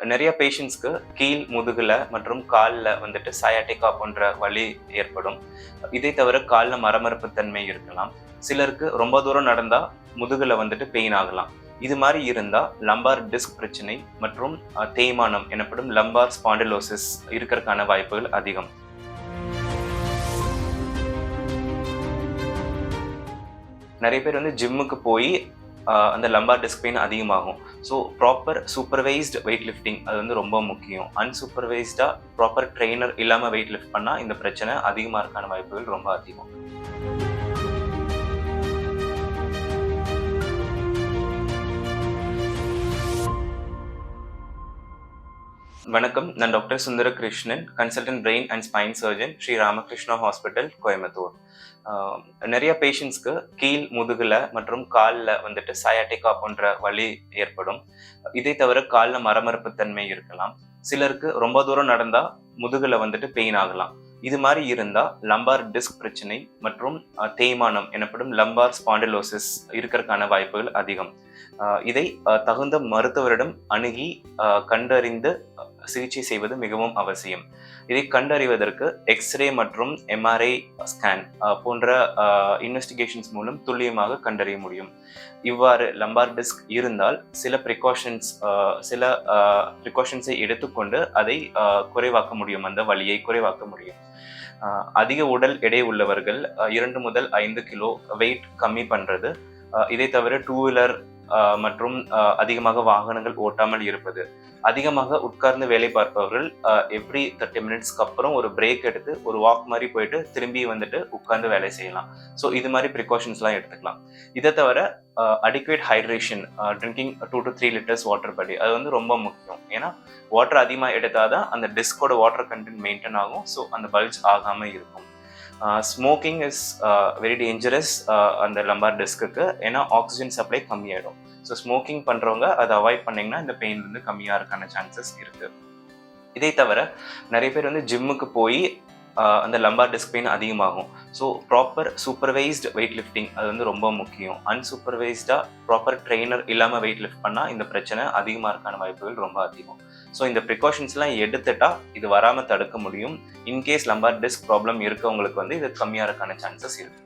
நிறைய பேஷண்ட்ஸ்க்கு கீழ் முதுகுல மற்றும் காலில் வந்துட்டு சயாட்டிகா போன்ற வலி ஏற்படும். இதை தவிர காலில் மரமரப்பு தன்மை இருக்கலாம். சிலருக்கு ரொம்ப தூரம் நடந்தா முதுகுல வந்துட்டு பெயின் ஆகலாம். இது மாதிரி இருந்தால் லம்பார் டிஸ்க் பிரச்சனை மற்றும் தேய்மானம் எனப்படும் லம்பார் ஸ்பாண்டிலோசிஸ் இருக்கிறதுக்கான வாய்ப்புகள் அதிகம். நிறைய பேர் வந்து ஜிம்முக்கு போய் அந்த லம்பார் டிஸ்க் பெயின் அதிகமாகும். So proper supervised weight lifting அது வந்து ரொம்ப முக்கியம். அன்சூப்பர்வைஸ்டாக ப்ராப்பர் ட்ரெயினர் இல்லாமல் வெயிட் லிஃப்ட் பண்ணால் இந்த பிரச்சனை அதிகமாக இருக்கான வாய்ப்புகள் ரொம்ப அதிகம். வணக்கம். நான் doctor Sundara Krishnan consultant brain and spine surgeon Sri Ramakrishna hospital Coimbatore. நிறைய பேஷண்ட்ஸ்க்கு கீழ் முதுகுல மற்றும் காலில் வந்துட்டு சயாட்டிகா போன்ற வலி ஏற்படும். இதை தவிர காலில் மரமரப்பு தன்மை இருக்கலாம். சிலருக்கு ரொம்ப தூரம் நடந்தால் முதுகுல வந்துட்டு பெயின் ஆகலாம். இது மாதிரி இருந்தால் லம்பார் டிஸ்க் பிரச்சனை மற்றும் தேய்மானம் எனப்படும் லம்பார் ஸ்பாண்டிலோசிஸ் இருக்கிறதுக்கான வாய்ப்புகள் அதிகம். இதை தகுந்த மருத்துவரிடம் அணுகி கண்டறிந்து சிகிச்சை செய்வது மிகவும் அவசியம். இதை கண்டறிவதற்கு எக்ஸ்ரே மற்றும் எம்ஆர்ஐ ஸ்கேன் போன்ற இன்வெஸ்டிகேஷன்ஸ் மூலம் துல்லியமாக கண்டறிய முடியும். இவ்வாறு லம்பார் டிஸ்க் இருந்தால் சில ப்ரிகாஷன்ஸ் சில ப்ரிகாஷன்ஸை எடுத்துக்கொண்டு அதை குறைவாக்க முடியும். அந்த வழியை குறைவாக்க முடியும். அதிக உடல் எடை உள்ளவர்கள் இரண்டு முதல் ஐந்து கிலோ வெயிட் கம்மி பண்ணுறது இதை தவிர டூ வீலர் மற்றும் அதிகமாக வாகனங்கள் ஓட்டாமல் இருப்பது. அதிகமாக உட்கார்ந்து வேலை பார்ப்பவர்கள் எவ்ரி தேர்ட்டி மினிட்ஸ்க்கு அப்புறம் ஒரு பிரேக் எடுத்து ஒரு வாக் மாதிரி போயிட்டு திரும்பி வந்துட்டு உட்கார்ந்து வேலை செய்யலாம். ஸோ இது மாதிரி ப்ரிகாஷன்ஸ்லாம் எடுத்துக்கலாம். இதை தவிர adequate hydration drinking two to three litres water படி அது வந்து ரொம்ப முக்கியம். ஏன்னா வாட்டர் அதிகமாக எடுத்தாதான் அந்த டிஸ்கோட வாட்டர் கண்டென்ட் மெயின்டைன் ஆகும். ஸோ அந்த பல்ஜ் ஆகாமல் இருக்கும். ஸ்மோக்கிங் இஸ் வெரி டேஞ்சரஸ் அந்த லம்பார் டிஸ்க்குக்கு ஏன்னா ஆக்சிஜன் சப்ளை கம்மியாயிடும். ஸோ ஸ்மோக்கிங் பண்ணுறவங்க அதை அவாய்ட் பண்ணிங்கன்னா இந்த பெயின் வந்து கம்மியாக இருக்கான சான்சஸ் இருக்குது இதே தவிர நிறைய பேர் வந்து ஜிம்முக்கு போய் அந்த லம்பார் டிஸ்க் பெயின் அதிகமாகும். So proper supervised weight lifting அது வந்து ரொம்ப முக்கியம். அன்சூப்பர்வைஸ்டாக ப்ராப்பர் ட்ரெயினர் இல்லாமல் வெயிட் லிஃப்ட் பண்ணால் இந்த பிரச்சனை அதிகமாக இருக்கான வாய்ப்புகள் ரொம்ப அதிகம். ஸோ இந்த ப்ரிகாஷன்ஸ்லாம் எடுத்துட்டா இது வராமல் தடுக்க முடியும். இன்கேஸ் லம்பார் டிஸ்க் ப்ராப்ளம் இருக்கவங்களுக்கு வந்து இது கம்மியாக இருக்கான சான்சஸ் இருக்கு.